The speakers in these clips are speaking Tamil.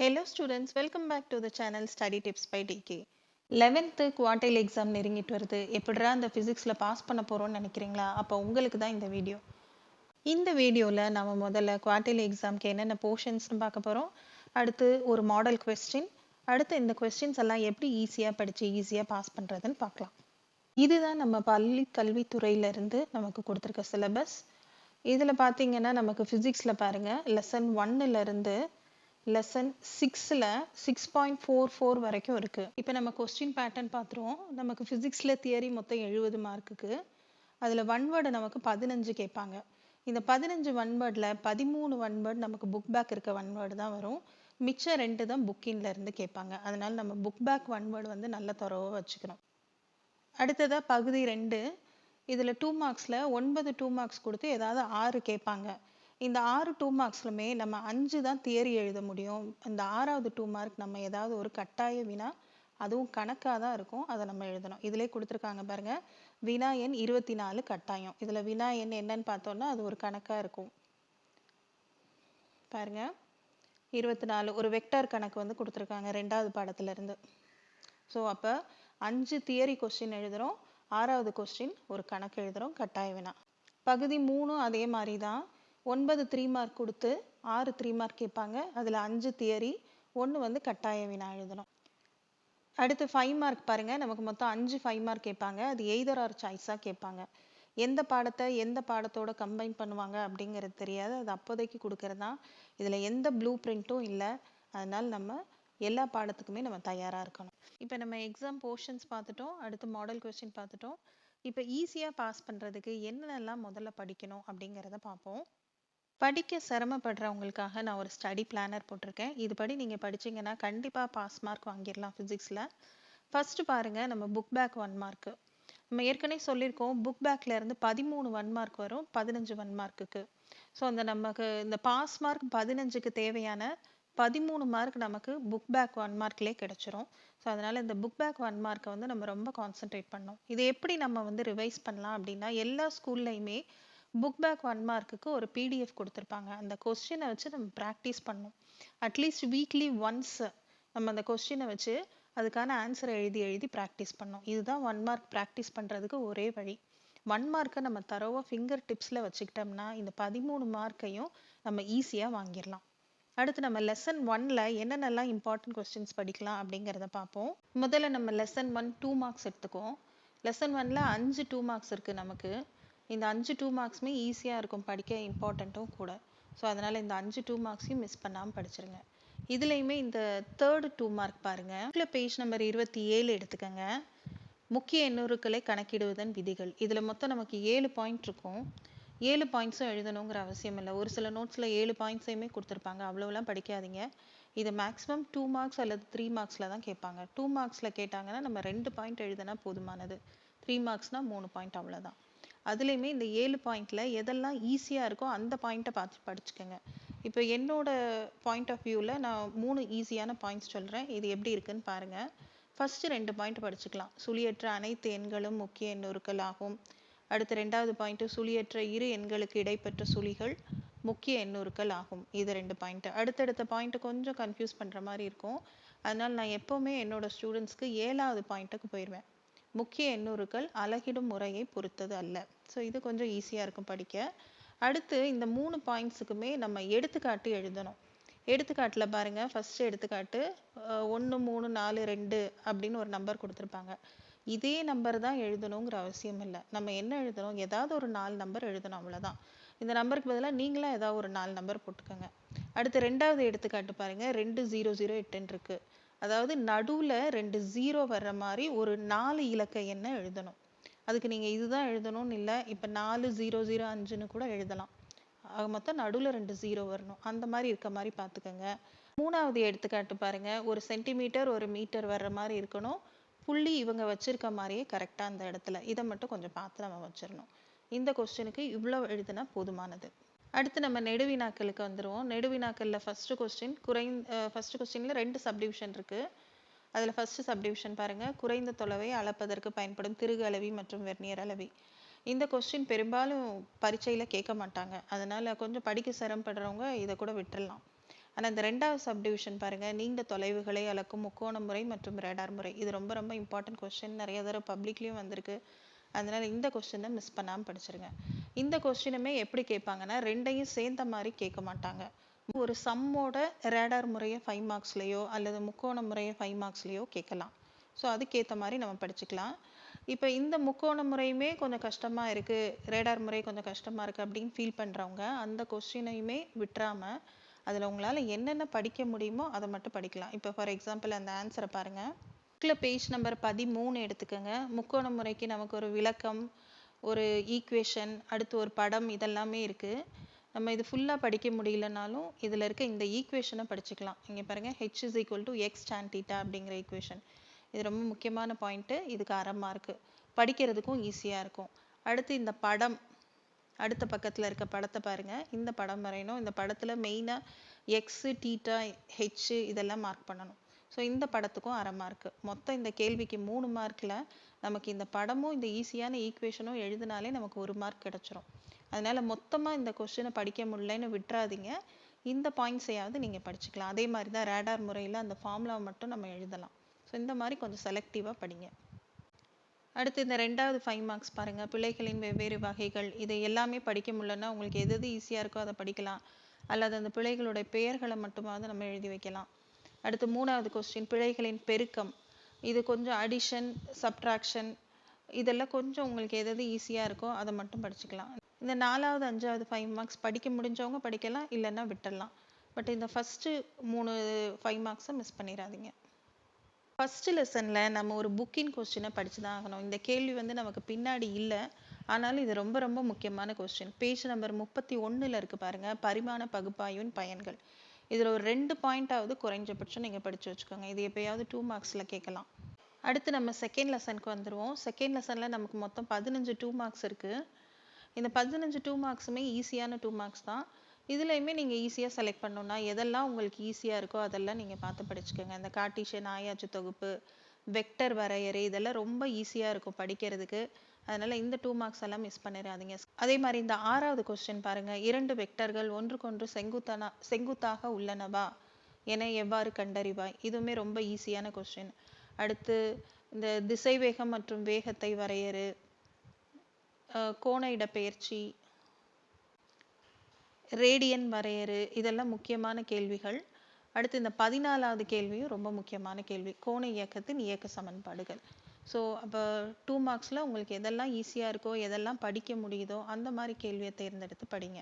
Hello students welcome back to the channel study tips by DK eleventh quarterly exam நெருங்கிட்டு வருது. எப்படிரா அந்த ஃபிசிக்ஸில் பாஸ் பண்ண போகிறோம்னு நினைக்கிறீங்களா? அப்போ உங்களுக்கு தான் இந்த வீடியோ இந்த வீடியோவில் நம்ம முதல்ல குவார்டைல் எக்ஸாம்க்கு என்னென்ன போர்ஷன்ஸ்னு பார்க்க போகிறோம் அடுத்து ஒரு மாடல் கொஸ்டின் அடுத்து இந்த கொஸ்டின்ஸ் எல்லாம் எப்படி ஈஸியாக படித்து ஈஸியாக பாஸ் பண்ணுறதுன்னு பார்க்கலாம். இதுதான் நம்ம பள்ளி கல்வித்துறையிலேருந்து நமக்கு கொடுத்துருக்க சிலபஸ் இதில் பார்த்தீங்கன்னா நமக்கு ஃபிசிக்ஸில் பாருங்கள் லெசன் ஒன்னுலேருந்து லெசன் சிக்ஸில் சிக்ஸ் பாயிண்ட் ஃபோர் ஃபோர் வரைக்கும் இருக்குது இப்போ நம்ம கொஸ்டின் பேட்டர்ன் பார்த்துருவோம். நமக்கு ஃபிசிக்ஸில் தியரி மொத்தம் எழுபது மார்க்குக்கு அதில் ஒன் வேர்டு நமக்கு பதினஞ்சு கேட்பாங்க. இந்த பதினஞ்சு ஒன் வேர்டில் பதிமூணு ஒன் வேர்டு நமக்கு புக் பேக் இருக்க ஒன் வேர்டு தான் வரும். மிச்சம் ரெண்டு தான் புக்கின்ல இருந்து கேட்பாங்க. அதனால நம்ம புக் பேக் ஒன் வேர்டு வந்து நல்ல துறவாக வச்சுக்கணும். அடுத்ததாக பகுதி ரெண்டு. இதில் டூ மார்க்ஸில் ஒன்பது டூ மார்க்ஸ் கொடுத்து ஏதாவது ஆறு கேட்பாங்க. இந்த ஆறு டூ மார்க்ஸ்லுமே நம்ம அஞ்சு தான் தியரி எழுத முடியும். இந்த ஆறாவது டூ மார்க் நம்ம ஏதாவது ஒரு கட்டாய வினா அதுவும் கணக்காக தான் இருக்கும். அதை நம்ம எழுதணும். இதிலே கொடுத்துருக்காங்க பாருங்க வினா எண் இருபத்தி நாலு கட்டாயம். இதில் வினா எண் என்னன்னு பார்த்தோம்னா அது ஒரு கணக்காக இருக்கும். பாருங்க இருபத்தி நாலு ஒரு வெக்டார் கணக்கு வந்து கொடுத்துருக்காங்க ரெண்டாவது பாடத்துலேருந்து. ஸோ அப்போ அஞ்சு தியரி கொஸ்டின் எழுதுகிறோம் ஆறாவது கொஸ்டின் ஒரு கணக்கு எழுதுகிறோம் கட்டாய வினா. பகுதி மூணும் அதே மாதிரி தான். ஒன்பது த்ரீ மார்க் கொடுத்து ஆறு த்ரீ மார்க் கேட்பாங்க. அதில் அஞ்சு தியரி ஒன்று வந்து கட்டாய வினா எழுதணும். அடுத்து ஃபைவ் மார்க் பாருங்கள் நமக்கு மொத்தம் அஞ்சு ஃபைவ் மார்க் கேட்பாங்க. அது எய்தர் ஆர் சாய்ஸாக கேட்பாங்க. எந்த பாடத்தை எந்த பாடத்தோட கம்பைன் பண்ணுவாங்க அப்படிங்கிறது தெரியாது. அது அப்போதைக்கு கொடுக்கறது தான். இதில் எந்த ப்ளூ பிரிண்ட்டும் இல்லை. அதனால் நம்ம எல்லா பாடத்துக்குமே நம்ம தயாராக இருக்கணும். இப்போ நம்ம எக்ஸாம் போர்ஷன்ஸ் பார்த்துட்டோம். அடுத்து மாடல் கொஸ்டின் பார்த்துட்டோம். இப்போ ஈஸியாக பாஸ் பண்ணுறதுக்கு என்னென்னலாம் முதல்ல படிக்கணும் அப்படிங்கிறத பார்ப்போம். படிக்க சிரமப்படுறவங்களுக்காக நான் ஒரு ஸ்டடி பிளானர் போட்டிருக்கேன். இதுபடி நீங்கள் படிச்சீங்கன்னா கண்டிப்பாக பாஸ் மார்க் வாங்கிடலாம் ஃபிசிக்ஸில் ஃபஸ்ட்டு பாருங்கள் நம்ம புக் பேக் ஒன் மார்க்கு நம்ம ஏற்கனவே சொல்லியிருக்கோம் புக் பேக்ல இருந்து பதிமூணு ஒன் மார்க் வரும் பதினஞ்சு ஒன் மார்க்குக்கு ஸோ அந்த நமக்கு இந்த பாஸ் மார்க் பதினஞ்சுக்கு தேவையான பதிமூணு மார்க் நமக்கு புக் பேக் ஒன் மார்க்லேயே கிடச்சிரும். ஸோ அதனால் இந்த புக் பேக் ஒன் மார்க்கை வந்து நம்ம ரொம்ப கான்சென்ட்ரேட் பண்ணோம் இது எப்படி நம்ம வந்து ரிவைஸ் பண்ணலாம் அப்படின்னா எல்லா ஸ்கூல்லையுமே புக் பேக் ஒன் மார்க்குக்கு ஒரு பிடிஎஃப் கொடுத்துருப்பாங்க. அந்த கொஸ்டினை வச்சு நம்ம ப்ராக்டிஸ் பண்ணணும். அட்லீஸ்ட் வீக்லி ஒன்ஸ் நம்ம அந்த கொஸ்டினை வச்சு அதுக்கான ஆன்சரை எழுதி எழுதி ப்ராக்டிஸ் பண்ணோம் இதுதான் ஒன் மார்க் ப்ராக்டிஸ் பண்ணுறதுக்கு ஒரே வழி. ஒன் மார்க்கை நம்ம தரவா ஃபிங்கர் டிப்ஸில் வச்சுக்கிட்டோம்னா இந்த பதிமூணு மார்க்கையும் நம்ம ஈஸியாக வாங்கிடலாம். அடுத்து நம்ம லெசன் ஒன்ல என்னென்னலாம் இம்பார்ட்டன்ட் கொஸ்டின்ஸ் படிக்கலாம் அப்படிங்கிறத பார்ப்போம். முதல்ல நம்ம லெசன் ஒன் டூ மார்க்ஸ் எடுத்துக்குவோம். லெசன் ஒன்ல அஞ்சு டூ மார்க்ஸ் இருக்குது நமக்கு. இந்த அஞ்சு டூ மார்க்ஸுமே ஈஸியாக இருக்கும். படிக்க இம்பார்ட்டண்ட்டும் கூட. ஸோ அதனால் இந்த அஞ்சு டூ மார்க்ஸையும் மிஸ் பண்ணாமல் படிச்சிருங்க. இதுலேயுமே இந்த தேர்டு டூ மார்க் பாருங்கள் பேஜ் நம்பர் இருபத்தி ஏழு எடுத்துக்கோங்க. முக்கிய எண்ணூறுக்களை கணக்கிடுவதன் விதிகள். இதில் மொத்தம் நமக்கு ஏழு பாயிண்ட் இருக்கும். ஏழு பாயிண்ட்ஸும் எழுதணுங்கிற அவசியம் இல்லை. ஒரு சில நோட்ஸில் ஏழு பாயிண்ட்ஸையுமே கொடுத்துருப்பாங்க. அவ்வளோலாம் படிக்காதீங்க. இது மேக்ஸிமம் டூ மார்க்ஸ் அல்லது த்ரீ மார்க்ஸில் தான் கேட்பாங்க. டூ மார்க்ஸில் கேட்டாங்கன்னா நம்ம ரெண்டு பாயிண்ட் எழுதினா போதுமானது. த்ரீ மார்க்ஸ்னால் மூணு பாயிண்ட் அவ்வளோதான் அதுலேயுமே இந்த ஏழு பாயிண்ட்ல எதெல்லாம் ஈஸியாக இருக்கோ அந்த பாயிண்ட்டை பார்த்து படிச்சுக்கோங்க. இப்போ என்னோட பாயிண்ட் ஆஃப் வியூவில் நான் மூணு ஈஸியான பாயிண்ட்ஸ் சொல்கிறேன் இது எப்படி இருக்குன்னு பாருங்கள் ஃபஸ்ட்டு ரெண்டு பாயிண்ட் படிச்சுக்கலாம். சுழியற்ற அனைத்து எண்களும் முக்கிய எண்ணூறுக்கள் ஆகும் அடுத்த ரெண்டாவது பாயிண்ட்டு சுழியற்ற இரு எண்களுக்கு இடைப்பெற்ற சுழிகள் முக்கிய எண்ணூறுக்கள் ஆகும் இது ரெண்டு பாயிண்ட்டு அடுத்தடுத்த பாயிண்ட்டு கொஞ்சம் கன்ஃபியூஸ் பண்ணுற மாதிரி இருக்கும். அதனால் நான் எப்போவுமே என்னோட ஸ்டூடெண்ட்ஸ்க்கு ஏழாவது பாயிண்ட்டுக்கு போயிடுவேன் முக்கிய எண்ணூறுக்கள் அலகிடும் முறையை பொறுத்தது அல்ல. ஸோ இது கொஞ்சம் ஈஸியாக இருக்கும் படிக்க. அடுத்து இந்த மூணு பாயிண்ட்ஸுக்குமே நம்ம எடுத்துக்காட்டு எழுதணும். எடுத்துக்காட்டில் பாருங்கள் ஃபஸ்ட்டு எடுத்துக்காட்டு ஒன்று மூணு நாலு ரெண்டு அப்படின்னு ஒரு நம்பர் கொடுத்துருப்பாங்க. இதே நம்பர் தான் எழுதணுங்கிற அவசியம் இல்லை. நம்ம என்ன எழுதணும்? ஏதாவது ஒரு நாலு நம்பர் எழுதணும் அவ்வளோதான் இந்த நம்பருக்கு பதிலாக நீங்களாக ஏதாவது ஒரு நாலு நம்பர் போட்டுக்கோங்க. அடுத்து ரெண்டாவது எடுத்துக்காட்டு பாருங்கள் ரெண்டு ஜீரோ ஜீரோ எட்டுன்னு இருக்குது அதாவது நடுவில் ரெண்டு ஜீரோ வர்ற மாதிரி ஒரு நாலு இலக்க எண்ணை எழுதணும். அதுக்கு நீங்கள் இதுதான் எழுதணும்னு இல்லை இப்போ நாலு ஜீரோ ஜீரோ அஞ்சுன்னு கூட எழுதலாம். ஆக மொத்தம் நடுவில் ரெண்டு ஜீரோ வரணும். அந்த மாதிரி இருக்க மாதிரி பார்த்துக்கோங்க மூணாவது எடுத்துக்காட்டு பாருங்கள் ஒரு சென்டிமீட்டர் ஒரு மீட்டர் வர்ற மாதிரி இருக்கணும். புள்ளி இவங்க வச்சுருக்க மாதிரியே கரெக்டாக அந்த இடத்துல. இதை மட்டும் கொஞ்சம் பார்த்து நம்ம வச்சிடணும் இந்த கொஸ்டினுக்கு இவ்வளோ எழுதுனா போதுமானது. அடுத்து நம்ம நெடுவினாக்களுக்கு வந்துடுவோம் நெடுவினாக்களில் ஃபர்ஸ்ட் கொஸ்டின் குறைந்த ஃபர்ஸ்ட் கொஸ்டினில் ரெண்டு சப்டிவிஷன் இருக்கு. அதில் ஃபர்ஸ்ட் சப்டிவிஷன் பாருங்க. குறைந்த தொலைவை அளப்பதற்கு பயன்படும் திருகு அளவி மற்றும் வெர்னியர் அளவி. இந்த கொஸ்டின் பெரும்பாலும் பரீட்சையில் கேட்க மாட்டாங்க. அதனால கொஞ்சம் படிக்க சிரமப்படுறவங்க இதை கூட விட்டுறலாம். ஆனால் இந்த ரெண்டாவது சப்டிவிஷன் பாருங்கள் நீண்ட தொலைவுகளை அளக்கும் முக்கோண முறை மற்றும் ரேடார் முறை. இது ரொம்ப ரொம்ப இம்பார்ட்டன்ட் கொஸ்டின் நிறைய தடவை பப்ளிக்லேயும் வந்திருக்கு. அதனால இந்த கொஸ்டினை மிஸ் பண்ணாமல் படிச்சிருங்க. இந்த கொஸ்டினுமே எப்படி கேட்பாங்கன்னா ரெண்டையும் சேர்ந்த மாதிரி கேட்க மாட்டாங்க. ஒரு சம்மோட ரேடார் முறையை ஃபைவ் மார்க்ஸ்லேயோ அல்லது முக்கோண முறையை ஃபைவ் மார்க்ஸ்லேயோ கேட்கலாம். ஸோ அதுக்கேற்ற மாதிரி நம்ம படிச்சுக்கலாம். இப்போ இந்த முக்கோண முறையுமே கொஞ்சம் கஷ்டமாக இருக்குது ரேடார் முறை கொஞ்சம் கஷ்டமாக இருக்குது அப்படின்னு ஃபீல் பண்ணுறவங்க அந்த கொஸ்டினையுமே விட்டுறாமல் அதில் உங்களால் என்னென்ன படிக்க முடியுமோ அதை மட்டும் படிக்கலாம். இப்போ ஃபார் எக்ஸாம்பிள் அந்த ஆன்சரை பாருங்கள் புக்கில் பேஜ் நம்பர் பதிமூணு எடுத்துக்கோங்க. முக்கோண முறைக்கு நமக்கு ஒரு விளக்கம் ஒரு ஈக்குவேஷன் அடுத்து ஒரு படம் இதெல்லாமே இருக்குது நம்ம இது ஃபுல்லாக படிக்க முடியலனாலும் இதில் இருக்க இந்த ஈக்குவேஷனை படிச்சுக்கலாம். இங்கே பாருங்கள் H is equal to X tan அப்படிங்கிற ஈக்குவேஷன் இது ரொம்ப முக்கியமான பாயிண்ட்டு இதுக்கு அரை மார்க்கு படிக்கிறதுக்கும் ஈஸியாக இருக்கும். அடுத்து இந்த படம் அடுத்த பக்கத்தில் இருக்க படத்தை பாருங்கள் இந்த படம் வரையணும். இந்த படத்தில் மெயினாக எக்ஸு டீட்டா ஹெச்சு இதெல்லாம் மார்க் பண்ணணும். ஸோ இந்த படத்துக்கும் அரை மார்க்கு மொத்தம் இந்த கேள்விக்கு மூணு மார்க்கில் நமக்கு இந்த படமும் இந்த ஈஸியான ஈக்குவேஷனும் எழுதினாலே நமக்கு ஒரு மார்க் கிடச்சிரும். அதனால் மொத்தமாக இந்த கொஸ்டினை படிக்க முடியலன்னு விட்டுறாதீங்க. இந்த பாயிண்ட்ஸையாவது நீங்கள் படிச்சுக்கலாம். அதே மாதிரி தான் ரேடார் முறையில் அந்த ஃபார்முலாவை மட்டும் நம்ம எழுதலாம். ஸோ இந்த மாதிரி கொஞ்சம் செலக்டிவாக படிங்க. அடுத்து இந்த ரெண்டாவது ஃபைவ் மார்க்ஸ் பாருங்கள் பிள்ளைகளின் வெவ்வேறு வகைகள். இதை எல்லாமே படிக்க முடியலன்னா உங்களுக்கு எது எது ஈஸியாக இருக்கோ அதை படிக்கலாம். அல்லது அந்த பிள்ளைகளுடைய பெயர்களை மட்டுமாவது நம்ம எழுதி வைக்கலாம். அடுத்து மூணாவது கொஸ்டின் பிழைகளின் பெருக்கம். இது கொஞ்சம் அடிஷன் சப்ட்ராக்ஷன் இதெல்லாம் கொஞ்சம் உங்களுக்கு எதாவது ஈஸியாக இருக்கோ அதை மட்டும் படிச்சுக்கலாம். இந்த நாலாவது அஞ்சாவது ஃபைவ் மார்க்ஸ் படிக்க முடிஞ்சவங்க படிக்கலாம் இல்லைன்னா விட்டுடலாம். பட் இந்த ஃபஸ்ட்டு மூணு ஃபைவ் மார்க்ஸை மிஸ் பண்ணிடாதீங்க. ஃபஸ்ட்டு லெசனில் நம்ம ஒரு புக்கின் கொஸ்டினை படித்து தான் ஆகணும். இந்த கேள்வி வந்து நமக்கு பின்னாடி இல்லை. ஆனாலும் இது ரொம்ப ரொம்ப முக்கியமான கொஸ்டின் பேஜ் நம்பர் முப்பத்தி ஒன்றில் இருக்குது பாருங்கள் பரிமாண பகுப்பாய்வின் பயன்கள். இதில் ஒரு ரெண்டு பாயிண்டாவது குறைஞ்சபட்சம் நீங்கள் படித்து வச்சுக்கோங்க. இது எப்பயாவது டூ மார்க்ஸில் கேட்கலாம். அடுத்து நம்ம செகண்ட் லெசனுக்கு வந்துடுவோம் செகண்ட் லெசனில் நமக்கு மொத்தம் பதினஞ்சு டூ மார்க்ஸ் இருக்குது இந்த பதினஞ்சு டூ மார்க்ஸுமே ஈஸியான டூ மார்க்ஸ் தான். இதுலையுமே நீங்கள் ஈஸியாக செலக்ட் பண்ணணும்னா எதெல்லாம் உங்களுக்கு ஈஸியாக இருக்கோ அதெல்லாம் நீங்கள் பார்த்து படிச்சுக்கோங்க. இந்த கார்ட்டீசியன் ஆயாச்சு தொகுப்பு வெக்டர் வரையறை இதெல்லாம் ரொம்ப ஈஸியாக இருக்கும் படிக்கிறதுக்கு. அதனால இந்த டூ மார்க்ஸ் எல்லாம் மிஸ் பண்ணிடாதீங்க அதே மாதிரி இந்த ஆறாவது கொஸ்டின் பாருங்க. இரண்டு வெக்டர்கள் ஒன்றுக்கொன்று செங்குத்தான செங்குத்தாக உள்ளனவா? என எவ்வாறு கண்டறிவாய்? இதுவுமே ரொம்ப ஈஸியான கொஸ்டின் அடுத்து இந்த திசைவேகம் மற்றும் வேகத்தை வரையறு. கோண இடப்பெயர்ச்சி. ரேடியன் வரையறு. இதெல்லாம் முக்கியமான கேள்விகள். அடுத்து இந்த பதினாலாவது கேள்வியும் ரொம்ப முக்கியமான கேள்வி. கோண இயக்கத்தின் இயக்க சமன்பாடுகள். ஸோ அப்போ டூ மார்க்ஸில் உங்களுக்கு எதெல்லாம் ஈஸியாக இருக்கோ எதெல்லாம் படிக்க முடியுதோ அந்த மாதிரி கேள்வியை தேர்ந்தெடுத்து படிங்க.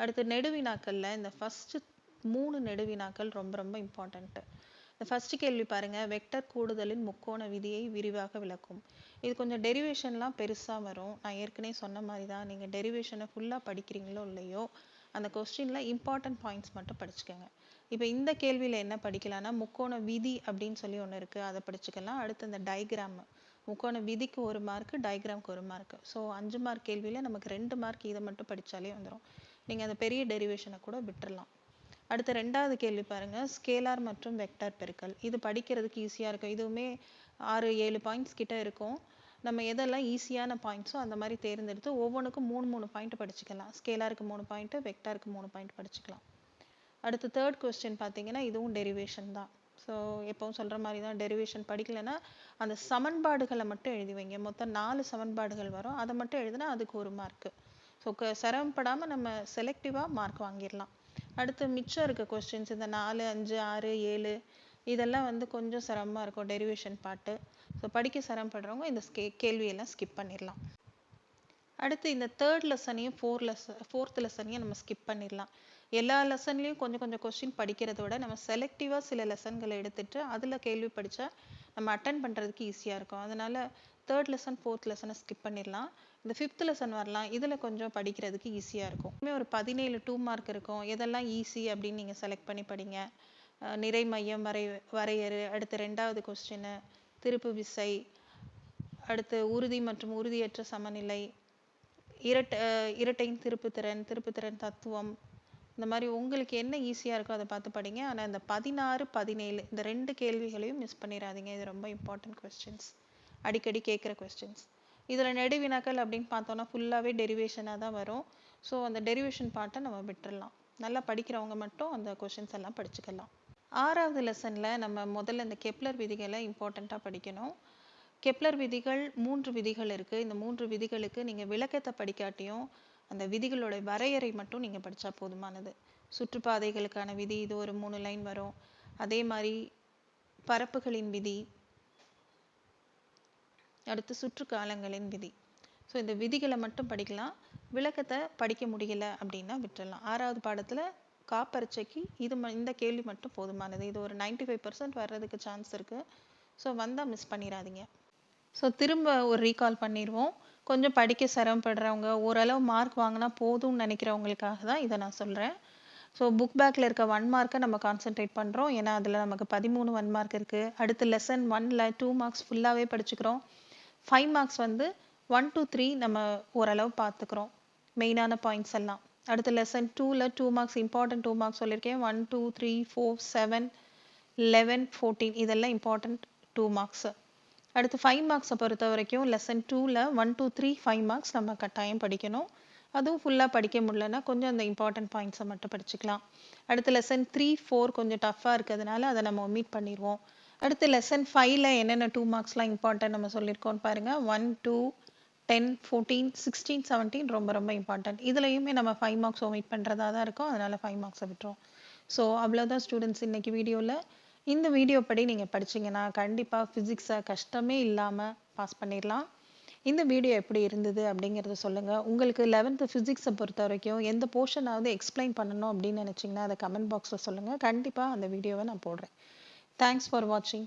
அடுத்து நெடுவினாக்களில் இந்த ஃபஸ்ட்டு மூணு நெடுவினாக்கள் ரொம்ப ரொம்ப இம்பார்ட்டண்ட்டு இந்த ஃபஸ்ட்டு கேள்வி பாருங்கள் வெக்டர் கூடுதலின் முக்கோண விதியை விரிவாக விளக்கும். இது கொஞ்சம் டெரிவேஷன்லாம் பெருசாக வரும். நான் ஏற்கனவே சொன்ன மாதிரி தான் நீங்கள் டெரிவேஷனை ஃபுல்லாக படிக்கிறீங்களோ இல்லையோ அந்த கொஸ்டினில் இம்பார்ட்டன்ட் பாயிண்ட்ஸ் மட்டும் படிச்சுக்கோங்க. இப்போ இந்த கேள்வியில் என்ன படிக்கலாம்னா முக்கோண விதி அப்படின்னு சொல்லி ஒன்று இருக்குது அதை படிச்சுக்கலாம். அடுத்து இந்த டயக்ராம் முக்கோண விதிக்கு ஒரு மார்க்கு டயக்ராம்க்கு ஒரு மார்க்கு ஸோ அஞ்சு மார்க் கேள்வியில் நமக்கு ரெண்டு மார்க் இதை மட்டும் படித்தாலே வந்துடும் நீங்கள் அந்த பெரிய டெரிவேஷனை கூட விட்டுடலாம் அடுத்த ரெண்டாவது கேள்வி பாருங்க. ஸ்கேலார் மற்றும் வெக்டார் பெருக்கல். இது படிக்கிறதுக்கு ஈஸியாக இருக்கும். இதுவுமே ஆறு ஏழு பாயிண்ட்ஸ் கிட்ட இருக்கும். நம்ம எதெல்லாம் ஈஸியான பாயிண்ட்ஸோ அந்த மாதிரி தேர்ந்தெடுத்து ஒவ்வொன்றுக்கும் மூணு மூணு பாயிண்ட் படிச்சுக்கலாம். ஸ்கேலாருக்கு மூணு பாயிண்ட்டு வெக்டாருக்கு மூணு பாயிண்ட் படிச்சுக்கலாம். அடுத்து தேர்ட் கொஸ்டின் பார்த்தீங்கன்னா இதுவும் டெரிவேஷன் தான். ஸோ எப்பவும் சொல்கிற மாதிரி தான் டெரிவேஷன் படிக்கலைன்னா அந்த சமன்பாடுகளை மட்டும் எழுதி வைங்க. மொத்தம் நாலு சமன்பாடுகள் வரும். அதை மட்டும் எழுதினா அதுக்கு ஒரு மார்க்கு ஸோ சிரமப்படாமல் நம்ம செலக்டிவாக மார்க் வாங்கிடலாம். அடுத்து மிச்சம் இருக்க கொஸ்டின்ஸ் இந்த நாலு அஞ்சு ஆறு ஏழு இதெல்லாம் வந்து கொஞ்சம் சிரமமாக இருக்கும் டெரிவேஷன் பாட்டு. ஸோ படிக்க சிரமப்படுறவங்க இந்த ஸ்கே கேள்வியெல்லாம் ஸ்கிப் பண்ணிடலாம். அடுத்து இந்த தேர்ட் லெசனையும் ஃபோர் லெசன் ஃபோர்த் லெசனையும் நம்ம ஸ்கிப் பண்ணிடலாம். எல்லா லெசன்லேயும் கொஞ்சம் கொஞ்சம் கொஸ்டின் படிக்கிறத விட நம்ம செலக்டிவாக சில லெசன்களை எடுத்துட்டு அதில் கேள்வி படித்தா நம்ம அட்டன் பண்ணுறதுக்கு ஈஸியாக இருக்கும். அதனால தேர்ட் லெசன் ஃபோர்த் லெசனை ஸ்கிப் பண்ணிடலாம். இந்த ஃபிஃப்த் லெசன் வரலாம். இதில் கொஞ்சம் படிக்கிறதுக்கு ஈஸியாக இருக்கும். இன்னும் ஒரு பதினேழு டூ மார்க் இருக்கும். எதெல்லாம் ஈஸி அப்படின்னு நீங்கள் செலக்ட் பண்ணி படிங்க. நிறை மையம் வரை வரையறு அடுத்து ரெண்டாவது கொஸ்டின் திருப்பு விசை அடுத்து உறுதி மற்றும் உறுதியற்ற சமநிலை இரட்டை இரட்டையின் திருப்புத்திறன் திருப்புத்திறன் தத்துவம் இந்த மாதிரி உங்களுக்கு என்ன ஈஸியாக இருக்கோ அதை பார்த்து படிங்க. ஆனால் இந்த பதினாறு பதினேழு இந்த ரெண்டு கேள்விகளையும் மிஸ் பண்ணிடாதீங்க இது ரொம்ப இம்பார்ட்டன்ட் கொஸ்டின்ஸ் அடிக்கடி கேட்குற கொஸ்டின்ஸ் இதில் நெடுவினாக்கள் அப்படின்னு பார்த்தோன்னா ஃபுல்லாகவே டெரிவேஷனாக தான் வரும். ஸோ அந்த டெரிவேஷன் பாட்டை நம்ம விட்டுறலாம். நல்லா படிக்கிறவங்க மட்டும் அந்த கொஷின்ஸ் எல்லாம் படிச்சுக்கலாம். ஆறாவது லெசனில் நம்ம முதல்ல இந்த கெப்லர் விதிகளை இம்பார்ட்டண்ட்டாக படிக்கணும். கெப்லர் விதிகள் மூன்று விதிகள் இருக்குது இந்த மூன்று விதிகளுக்கு நீங்கள் விளக்கத்தை படிக்காட்டியும் அந்த விதிகளோட வரையறை மட்டும் நீங்கள் படித்தா போதுமானது. சுற்றுப்பாதைகளுக்கான விதி இது ஒரு மூணு லைன் வரும். அதே மாதிரி பரப்புகளின் விதி அடுத்து சுற்றுக்காலங்களின் விதி. ஸோ இந்த விதிகளை மட்டும் படிக்கலாம். விளக்கத்தை படிக்க முடியல அப்படின்னா விட்டுறலாம். ஆறாவது பாடத்தில் காப்பரீட்சைக்கு இது ம இந்த கேள்வி மட்டும் போதுமானது. இது ஒரு நைன்டி ஃபைவ் பர்சன்ட் வர்றதுக்கு சான்ஸ் இருக்குது ஸோ வந்தால் மிஸ் பண்ணிடாதீங்க ஸோ திரும்ப ஒரு ரீகால் பண்ணிடுவோம் கொஞ்சம் படிக்க சிரமப்படுறவங்க ஓரளவு மார்க் வாங்கினா போதும்னு நினைக்கிறவங்களுக்காக தான் இதை நான் சொல்கிறேன் ஸோ புக் பேக்கில் இருக்க ஒன் மார்க்கை நம்ம கான்சென்ட்ரேட் பண்ணுறோம் ஏன்னா அதில் நமக்கு பதிமூணு ஒன் மார்க் இருக்குது அடுத்து லெசன் ஒன்ல டூ மார்க்ஸ் ஃபுல்லாகவே படிச்சுக்கிறோம். ஃபைவ் மார்க்ஸ் வந்து ஒன் டூ த்ரீ நம்ம ஓரளவு பார்த்துக்கிறோம். மெயினான பாயிண்ட்ஸ் எல்லாம். அடுத்து லெசன் டூவில் two marks important two marks சொல்லியிருக்கேன். One two three four seven eleven fourteen இதெல்லாம் இம்பார்ட்டன்ட் டூ மார்க்ஸு அடுத்து ஃபைவ் மார்க்ஸை பொறுத்த வரைக்கும் லெசன் டூவில் one two three five marks நம்ம கட்டாயம் படிக்கணும். அதுவும் ஃபுல்லாக படிக்க முடியலன்னா கொஞ்சம் அந்த இம்பார்ட்டன்ட் பாயிண்ட்ஸை மட்டும் படிச்சுக்கலாம். அடுத்து லெசன் த்ரீ ஃபோர் கொஞ்சம் டஃப்பாக இருக்கிறதுனால அதை நம்ம ஒமிட் பண்ணிடுவோம். அடுத்து லெசன் ஃபைவ்ல என்னென்ன டூ மார்க்ஸ்லாம் இம்பார்ட்டன்ட் நம்ம சொல்லியிருக்கோம் பாருங்கள் one two ten fourteen sixteen seventeen ரொம்ப ரொம்ப இம்பார்ட்டன்ட் இதுலையுமே நம்ம ஃபைவ் மார்க்ஸ் ஒமிட் பண்ணுறதா தான் இருக்கும். அதனால் ஃபைவ் மார்க்ஸை விட்டுரும் ஸோ அவ்வளோதான் ஸ்டூடெண்ட்ஸ் இன்னைக்கு வீடியோவில் இந்த வீடியோ படி நீங்கள் படிச்சீங்கன்னா கண்டிப்பாக ஃபிசிக்ஸை கஷ்டமே இல்லாமல் பாஸ் பண்ணிடலாம் இந்த வீடியோ எப்படி இருந்தது அப்படிங்கிறத சொல்லுங்கள் உங்களுக்கு லெவன்த்து ஃபிசிக்ஸை பொறுத்த வரைக்கும் எந்த போர்ஷனாவது எக்ஸ்பிளைன் பண்ணணும் அப்படின்னு நினச்சிங்கன்னா அதை கமெண்ட் பாக்ஸில் சொல்லுங்கள் கண்டிப்பாக அந்த வீடியோவை நான் போடுறேன். தேங்க்ஸ் ஃபார் வாட்சிங்